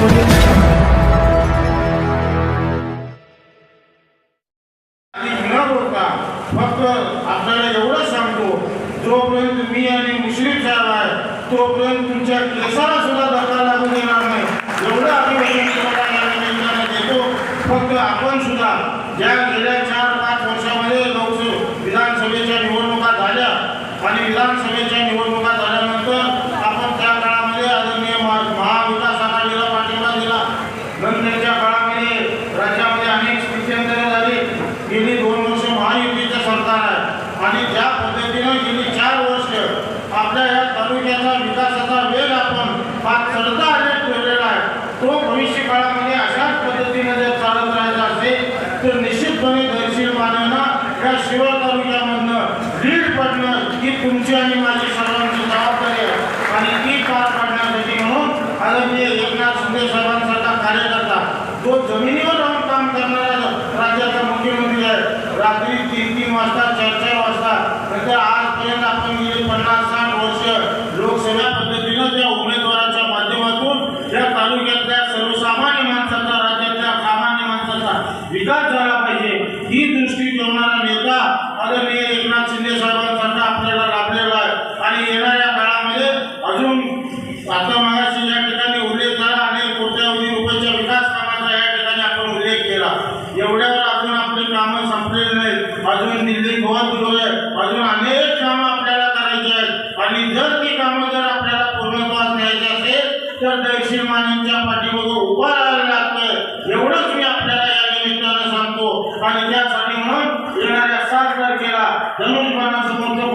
फक्त सांगतो जोपर्यंत तुम्ही आणि तोपर्यंत तुमच्या केसाला सुद्धा धक्का देणार नाही एवढं अभिनंदन देतो फक्त आपण सुद्धा ज्या गेल्या चार पाच वर्षामध्ये लोकसभा विधानसभेच्या निवडणुका झाल्या आणि विधानसभेच्या निवडणूक तालुक्याचा विकासाचा वेग आपण फार चढता आलेख ठेवलेला आहे. तो भविष्य काळामध्ये अशाच पद्धतीने जर चालत राहायचा असेल तर निश्चितपणे दर्शील मानवना या शिवाय तालुक्यामधनं लीड पडणं ही तुमची आणि माझी सर्वांची जबाबदारी आहे. आणि ती पार पाडण्यासाठी म्हणून आदरणीय एकनाथ शिंदे साहेबांसारखा कार्यकर्ता तो जमिनीवर राहून काम करणारा राज्याचा मुख्यमंत्री आहे रात्री तीन तीन वाजता चार चार वाजता नंतर आजपर्यंत आपण गेली पन्नास एवढ्यावर अजून आपली कामं संपलेली नाहीत. अजून दिल्ली गोवा आहे अजून अनेक कामं आपल्याला करायची आहेत. आणि जर ती कामं जर आपल्याला पूर्णत्वास न्यायची असेल तर दक्षिण मानेच्या पाठीमागं उभा राहायला लागतं. एवढंच मी आपल्याला या निमित्तानं सांगतो. आणि त्यासाठी म्हणून येणाऱ्या सात तारखेला धनुष्यबाणासमोरचं